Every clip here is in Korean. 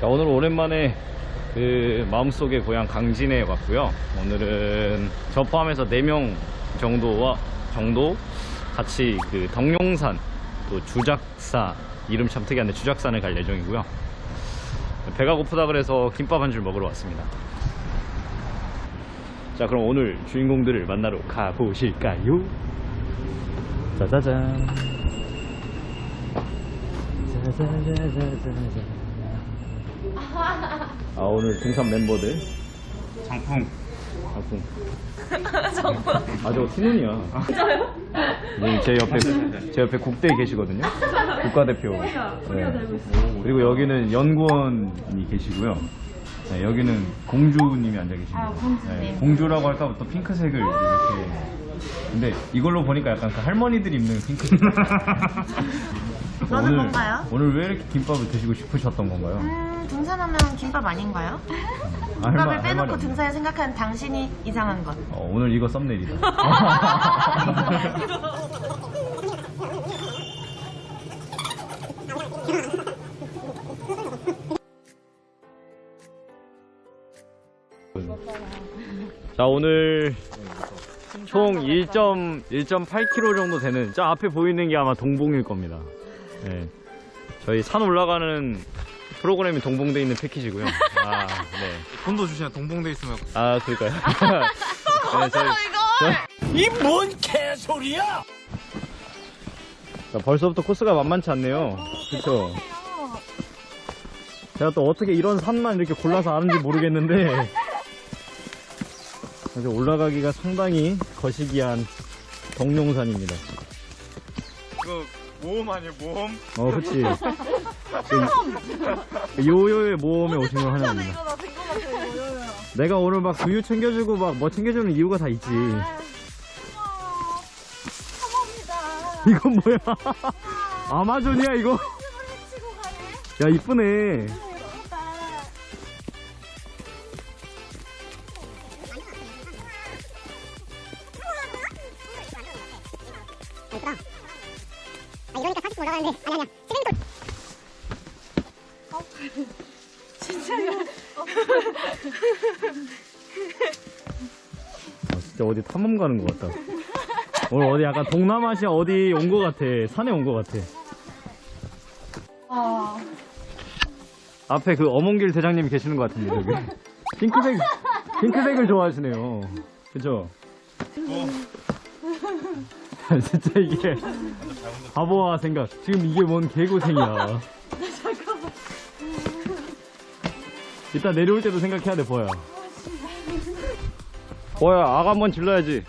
자, 오늘 오랜만에 그 마음속의 고향 강진에 왔고요. 오늘은 저 포함해서 4명 정도와 정도 같이 그 덕룡산 또 주작사 이름 참 특이한데 주작산을 갈 예정이고요. 배가 고프다 그래서 김밥 한 줄 먹으러 왔습니다. 자, 그럼 오늘 주인공들을 만나러 가보실까요? 짜자잔. 짜자자자자자. 아 오늘 등산 멤버들? 장풍. 상품 아저 신혼이야. 진짜요? 네, 제 옆에 제 옆에 국대에 계시거든요. 국가대표. 네. 그리고 여기는 연구원이 계시고요. 네, 여기는 공주님이 앉아 계십니다. 네, 공주라고 할까 또 핑크색을 이렇게. 근데 이걸로 보니까 약간 그 할머니들이 입는 핑크색 너는 뭔가요? 오늘 왜 이렇게 김밥을 드시고 싶으셨던 건가요? 음, 등산하면 김밥 아닌가요? 아, 할 김밥을 말- 할 말이 빼놓고 없네. 등산을 생각하는 당신이 이상한 것. 어, 오늘 이거 썸네일이다. 자 오늘 총 1.1.8km 정도 되는 저 앞에 보이는 게 아마 동봉일 겁니다. 네. 저희 산 올라가는 프로그램이 동봉돼 있는 패키지고요. 아, 네. 돈도 주시냐 동봉돼 있으면 아, 그럴까요? 네, 저희, 이 뭔 개소리야! 자, 벌써부터 코스가 만만치 않네요. 그쵸? 제가 또 어떻게 이런 산만 이렇게 골라서 아는지 모르겠는데, 아주 올라가기가 상당히 거시기한 덕룡산입니다. 이거 모험 아니에요 모험? 어, 그치. 그 요요의 모험에 오신 걸 환영합니다. 내가 오늘 막 두유 챙겨주고 막 뭐 챙겨주는 이유가 다 있지. 이건 뭐야? 아마존이야 이거? 야 이쁘네. 아, 진짜 어디 탐험 가는 것 같다. 오늘 어디 약간 동남아시아 어디 온 것 같아. 산에 온 것 같아. 앞에 그 어몽길 대장님이 계시는 것 같은데 저기. 핑크색 핑크색을 좋아하시네요. 그죠? 진짜 이게 바보와 생각. 지금 이게 뭔 개고생이야. 이따 내려올 때도 생각해야 돼, 보야. 보야, 악 한번 질러야지.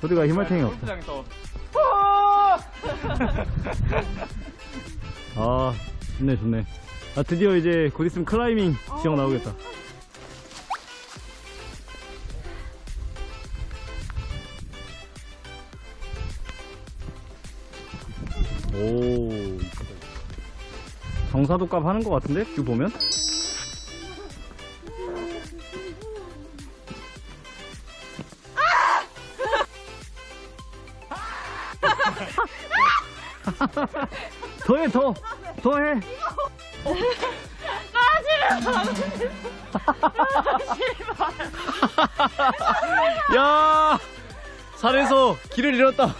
소리가 희말탱이 없다. 아, 좋네, 좋네. 아, 드디어 이제 곧 있으면 클라이밍 지역 나오겠다. 오. 경사도 값 하는 것 같은데? 뷰 보면? 더해, 더! 더해! 야! 산에서 길을 잃었다.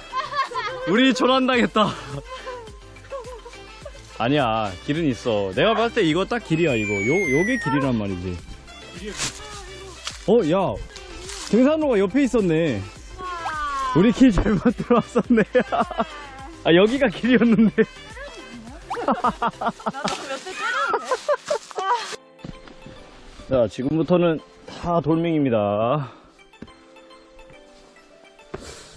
우리 조난당했다. 아니야, 길은 있어. 내가 봤을 때 이거 딱 길이야, 이거. 요, 요게 길이란 말이지. 어, 야. 등산로가 옆에 있었네. 우리 길 잘못 들어왔었네. 아, 여기가 길이었는데. 자, 지금부터는 다 돌멩입니다.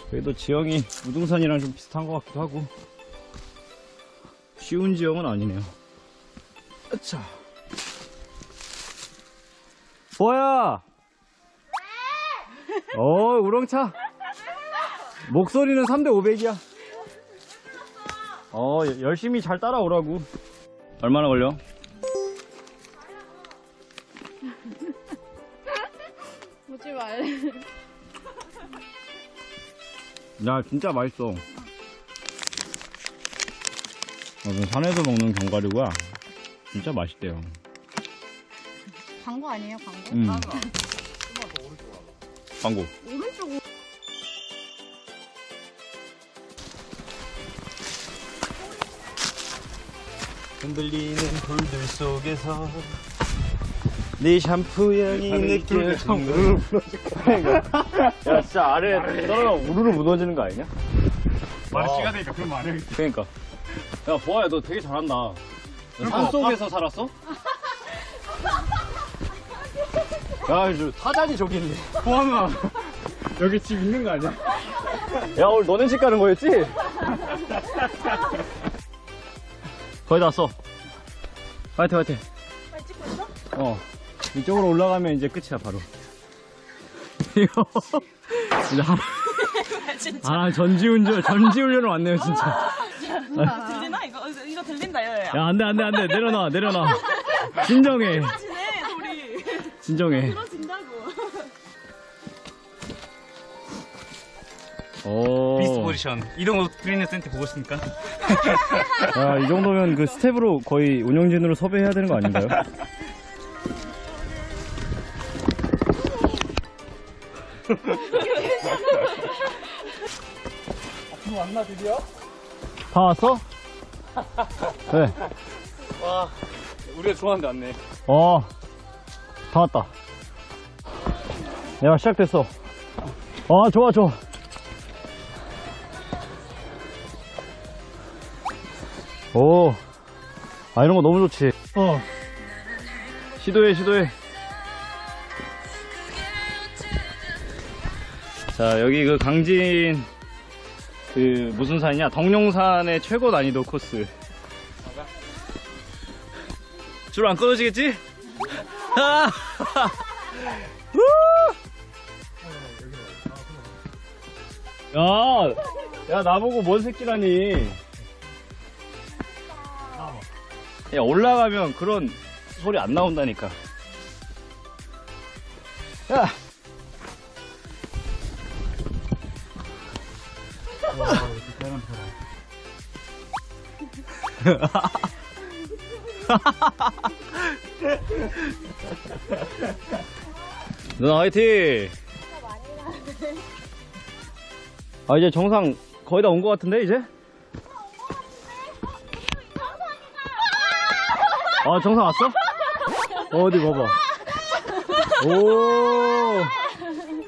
그래도 지형이 우등산이랑 좀 비슷한 것 같기도 하고. 쉬운 지형은 아니네요. 자. 뭐야? 어, 우렁차. 목소리는 3대 500이야. 어, 여- 열심히 잘 따라오라고. 얼마나 걸려? 보지 말래. 야, 진짜 맛있어. 무슨 산에서 먹는 견과류가 진짜 맛있대요. 광고 아니에요, 광고? 음. 광고. 오른쪽 흔들리는 불들 속에서 네 샴푸 향이 느껴지는 야 진짜 아래 떨어가 우르르 무너지는 거 아니냐? 말 시간 되니까 그런 말을. 그러니까 야 보아야 너 되게 잘한다. 너 산속에서 살았어? 야저 사자니 저기 있네 보아누나 여기 집 있는 거 아니야? 야 오늘 너네 집 가는 거였지? 거의 다 왔어. 화이팅 화이팅. 빨리 찍고 있어? 어 이쪽으로 올라가면 이제 끝이야 바로. 이거. 이제 하, 아 전지훈련 전지훈련을 왔네요 진짜 들리나? 이거, 이거 들린다, 여야. 야 안 돼 안 돼 안 돼 내려놔 내려놔 진정해 지네, 소리. 진정해 들어진다고. 오. 비스트 포지션. 이동호 트레이너 센터 보고 싶습니까? 야, 이 정도면 그 스텝으로 거의 운영진으로 섭외해야 되는 거 아닌가요? 왔나 드디어? 다 왔어? 네. 와 우리가 좋아하는 데 왔네. 어, 다 왔다. 야, 시작됐어. 아, 좋아, 좋아. 오, 아, 이런 거 너무 좋지. 어. 시도해, 시도해. 자, 여기 그 강진, 그, 무슨 산이냐? 덕룡산의 최고 난이도 코스. 줄 안 끊어지겠지? 아! 야, 야, 나보고 뭔 새끼라니. 야, 올라가면 그런 소리 안 나온다니까. 야! 누나 화이팅! 아 이제 정상 거의 다 온 것 같은데 이제? 아 정상 왔어? 어디 봐봐 오!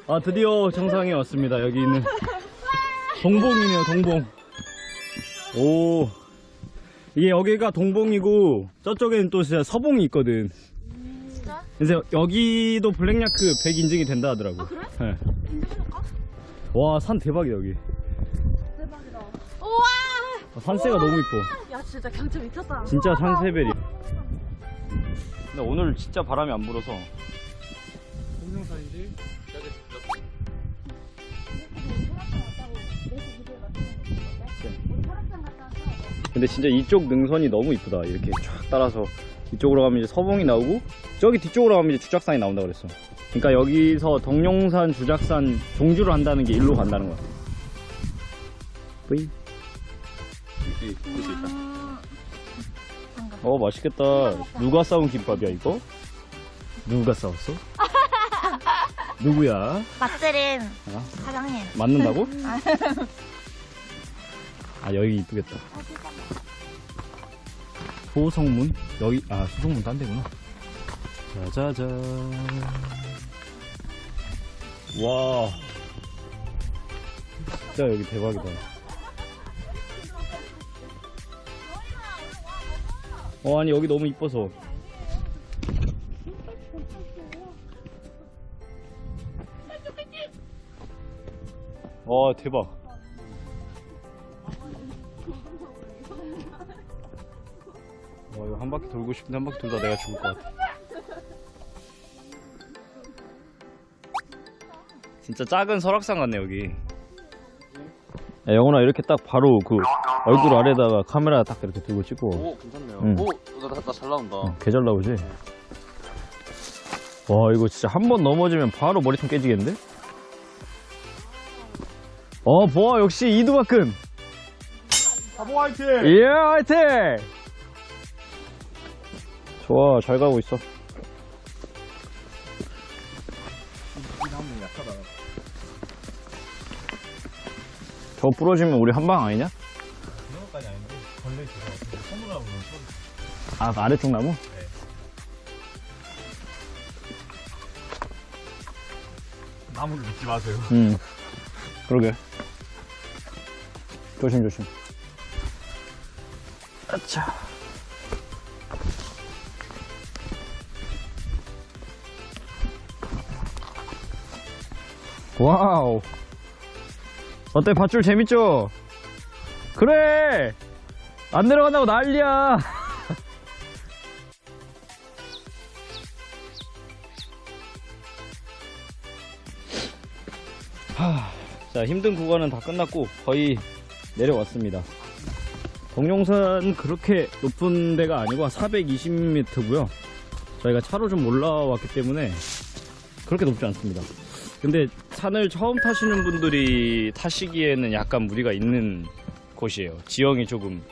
아 드디어 정상에 왔습니다 여기 있는 동봉이네요 동봉 오 이게 여기가 동봉이고 저쪽에는 또 진짜 서봉이 있거든 그래서 여기도 블랙야크 100 인증이 된다 하더라고. 아, 그래? 와, 산 대박이다, 여기. 우와! 아, 산세가 너무 이뻐. 야, 진짜 경치 미쳤다. 진짜 산세벨이. 근데 오늘 진짜 바람이 안 불어서. 동영상이지. 근데 진짜 이쪽 능선이 너무 이쁘다. 이렇게 쫙 따라서 이쪽으로 가면 이제 서봉이 나오고 저기 뒤쪽으로 가면 이제 주작산이 나온다 그랬어. 그러니까 여기서 덕룡산, 주작산 종주를 한다는 게 일로 간다는 거야. 뿌이. 어 맛있겠다. 누가 싸운 김밥이야 이거? 누가 싸웠어? 누구야? 맛들은 어? 사장님. 맞는다고? 아 여기 이쁘겠다. 소성문? 여기 아 소성문 딴 데구나. 짜자잔. 와. 진짜 여기 대박이다. 어 아니 여기 너무 이뻐서. 와 대박. 한 바퀴 돌고 싶은데 한 바퀴 돌다 내가 죽을 것 같아. 진짜 작은 설악산 같네 여기. 야 영훈아 이렇게 딱 바로 그 얼굴 아래다가 카메라 딱 이렇게 들고 찍고 오 괜찮네요. 응. 오, 나, 나잘 나온다. 어, 개잘 나오지? 와 이거 진짜 한 번 넘어지면 바로 머리통 깨지겠는데? 어 보아 역시 이두박근 바보 화이팅! 예, 화이팅! 좋아, 잘 가고 있어. 저 부러지면 우리 한 방 아니냐? 그런 것까지 아닌데 벌레 그거 손으로 하고 아, 그 아래쪽 나무? 나무를 믿지 마세요. 음. 그러게. 조심, 조심. 아차. 와우. 어때, 밧줄 재밌죠? 그래! 안 내려간다고 난리야! 하, 자 힘든 구간은 다 끝났고 거의 내려왔습니다. 동룡산 그렇게 높은 데가 아니고 420m고요. 저희가 차로 좀 올라왔기 때문에 그렇게 높지 않습니다. 근데 산을 처음 타시는 분들이 타시기에는 약간 무리가 있는 곳이에요. 지형이 조금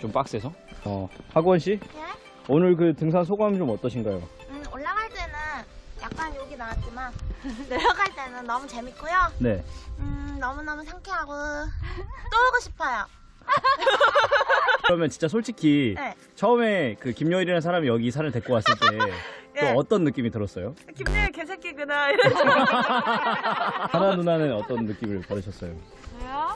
좀 빡세서. 어, 학원 씨 네? 오늘 그 등산 소감이 좀 어떠신가요? 음, 올라갈 때는 약간 욕이 나왔지만 내려갈 때는 너무 재밌고요. 네. 음, 너무너무 상쾌하고 또 오고 싶어요. 그러면 진짜 솔직히 네. 처음에 그 김여일이라는 사람이 여기 산을 데리고 왔을 때 또 네. 어떤 느낌이 들었어요? 김대일 개새끼구나. 이런 하나 누나는 어떤 느낌을 받으셨어요? 저요?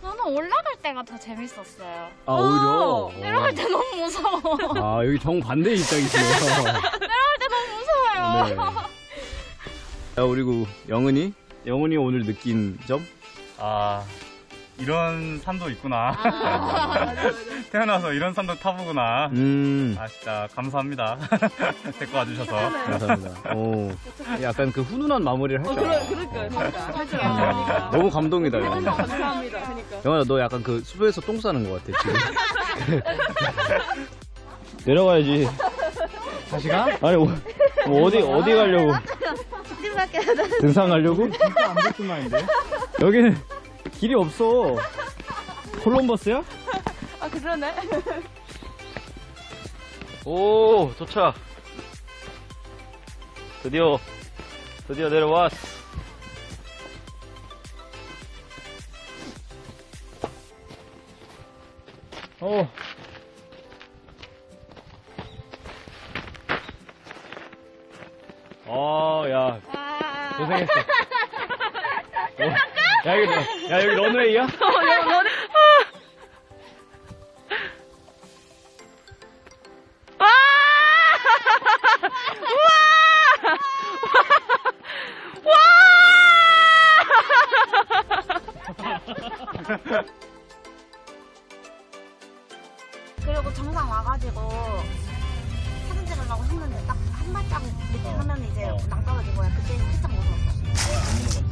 저는 올라갈 때가 더 재밌었어요. 아 오히려 내려갈 때 너무 무서워. 아 여기 정 반대 입장이시네요. 내려갈 때 너무 무서워요. 네. 자 그리고 영은이 영은이 오늘 느낀 점? 아 이런 산도 있구나. 태어나서 이런 산도 타보구나. 음 아 진짜 감사합니다. 데리고 와주셔서. 감사합니다. 오 약간 그 훈훈한 마무리를 할줄 알아. 그러니까, 그러니까. 너무 감동이다 영은이. 감사합니다. 그러니까. 영은아 너 약간 그 숲에서 똥 싸는 것 같아 지금. 내려가야지. 다시 가? 아니 뭐, 뭐 어디 어디 가려고? 등산 가려고? 진짜 안 볼줄 말인데. 여기는 길이 없어. 콜럼버스야? 아, 그러네. 오 도착. 드디어 드디어 내려왔어. 어. 어, 야, 고생했어. 어, 야, 여기, 야, 여기 런웨이야? 그리고 정상 와가지고 사진 찍으려고 했는데 딱 한 발짝 밑에 하면 이제 낭 떨어진 거야. 그때 살짝 무서웠어.